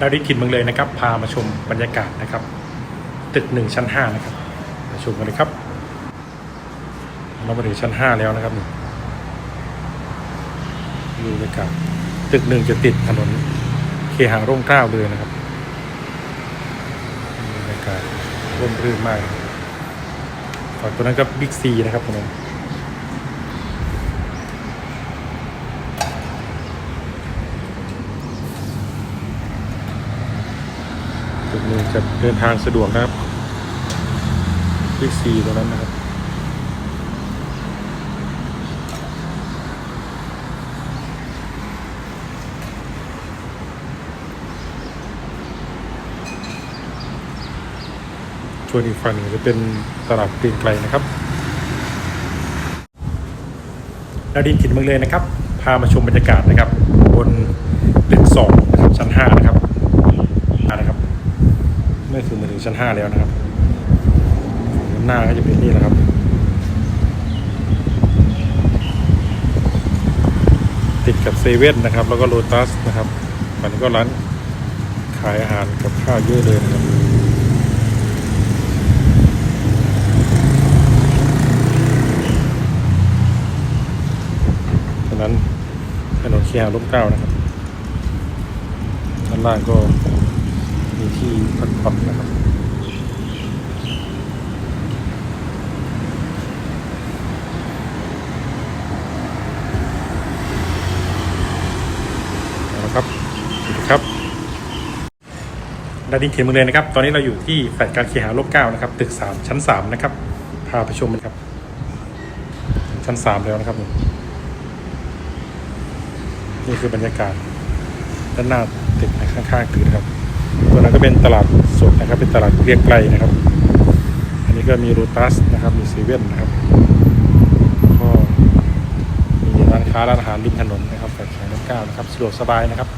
ดาวดินถิ่นเมืองเลยนะครับ พามาชมบรรยากาศนะครับ ตึกหนึ่งชั้นห้านะครับมาชมกันเลยครับ เรามาถึงชั้นห้าแล้วนะครับนี่ดูบรรยากาศตึกหนึ่งจะติดถนนเคหาร่มเกล้าเลยนะครับบรรยากาศร่มรื่นมากฝั่งตัวนั้นก็บิ๊กซีนะครับตรงนั้น ตึกหนึ่งจะเดินทางสะดวกนะครับบิ๊กซีตรงนั้นนะครับส่วนอีกฝั่งหนึ่งจะเป็นตลาดเกรียงไกลนะครับดาดินถิ่นเมืองเลยนะครับ พามาชมบรรยากาศนะครับ บนตึกสองนะครับชั้นห้านะครับ เมื่คือมาถึงชั้นห้าแล้วนะครับด้านหน้าก็จะเป็นนี่แหละครับติดกับเซเว่นนะครับ แล้วก็โลตัสนะครับฝั่งนี้ก็ร้านขายอาหารกับข้าวเยอะเลยนะครับฉะนั้นถนนเคียร่มเก้านะครับด้านล่างก็ มีที่พักผ่อนนะครับเอาละครับสวัสดีครับดาดินเขียนมือเลยนะครับ ตอนนี้เราอยู่ที่แฟลตการเคหาร่มเก้านะครับ ตึกสามชั้นสามนะครับ พาไปชมกันครับ ชั้นสามแล้วนะครับ นี่คือบรรยากาศด้านหน้าตึกนข้างๆตึกนะครับ ตัวนั้นก็เป็นตลาดสดนะครับ เป็นตลาดเรียกไกลนะครับ อันนี้ก็มีโรตัสนะครับ มีเซเว่นนะครับ ก็มีร้านค้าร้านอาหารริมถนนนะครับแฟลตขายน้ำก้าวนะครับสะดวกสบายนะครับ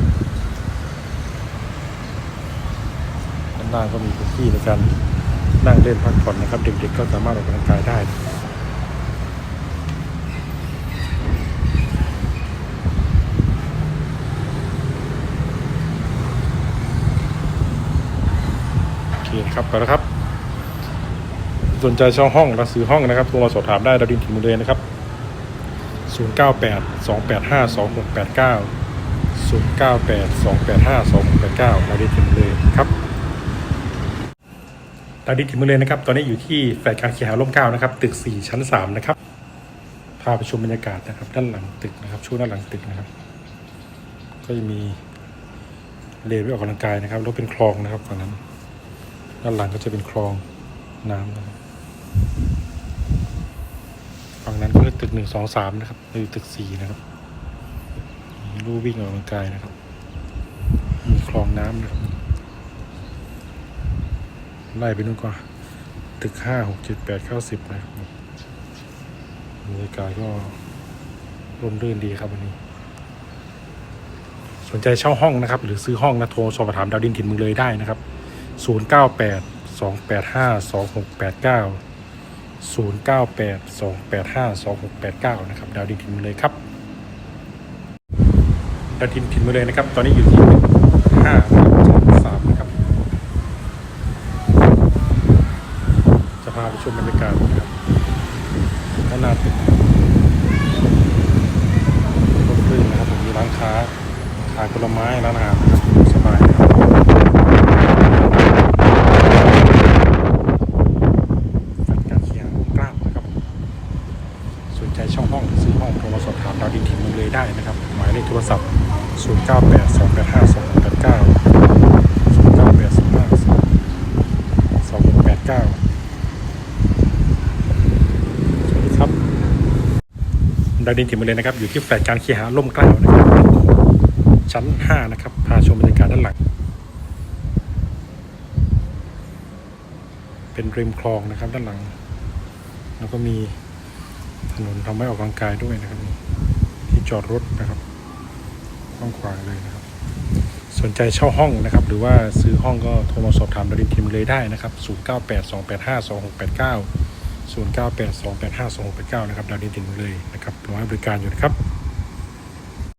ด้านล่างก็มีพื้นที่ในการนั่งเล่นพักผ่อนนะครับ เด็กๆก็สามารถออกกำลังกายได้ เคครับไปแล้วครับ สนใจเช่าห้องและซื้อห้องนะครับโทรมาสอบถามได้ดาวดินถิ่นมุเรนนะครับ 098 285 2689 098 285 2689ดาวดินถิ่นมุเรนครับดาวดินถิ่นมุเรนนะครับ ตอนนี้อยู่ที่แฟลตการเคหาร่มเก้านะครับ ตึก 4 ชั้น 3 นะครับพาไปชมบรรยากาศนะครับ ด้านหลังตึกนะครับ ช่วงด้านหลังตึกนะครับ ก็จะมีเลนไว้ออกกำลังกายนะครับแล้วเป็นคลองนะครับฝั่งนั้น ด้านหลังก็จะเป็นคลองน้ำนะครับฝั่งนั้นก็คือตึกหนึ่งสองสามนะครับเราอยู่ตึกสี่นะครับลู่วิ่งออกกำลังกายนะครับ มีคลองน้ำนะครับไล่ไปนู่นก็ตึกห้าหกเจ็ดแปดเก้าสิบนะครับบรรยากาศก็ร่มรื่นดีครับวันนี้ สนใจเช่าห้องนะครับ หรือซื้อห้องนะโทรสอบถามดาวดินถิ่นเมึงเลยได้นะครับ 098 285 2689 098 285 2689 นะครับ ดาวดินถิ่นมาเลยครับ ดาวดินถิ่นมาเลยนะครับ ตอนนี้อยู่ที่5ชั้น3นะครับจะพาไปชมบรรยากาศนะครับด้านหน้าตึกร่มรื่นนะครับผมมีร้านค้าขายผลไม้ร้านอาหารนะครับสบายนะครับการเคียงกล้ามนะครับ สนใจช่องห้องหรือซื้อห้องโทรมาสอบถามดาวดินถิ่นเมืองเลยได้นะครับ หมายเลขโทรศัพท์ 0 9 8 2 8 5 2 8 9 0 9 8 2 5 2 8 9 สวัสดีครับดาวดินถิ่นเมืองเลยนะครับ อยู่ที่แฟลตการเคหาล่มเกล้านะครับ ชั้น 5 นะครับ พาชมบรรยากาศด้านหลัง เป็นริมคลองนะครับด้านหลัง แล้วก็มีถนนทำให้ออกกำลังกายด้วยนะครับ จอดรถนะครับกว้างขวางเลยนะครับ สนใจเช่าห้องนะครับ หรือว่าซื้อห้องก็โทรมาสอบถามดารินทีมเลยได้นะครับ 098 285 2689 098 285 2689 นะครับดาวดินทีมเลยนะครับรอให้บริการอยู่นะครับ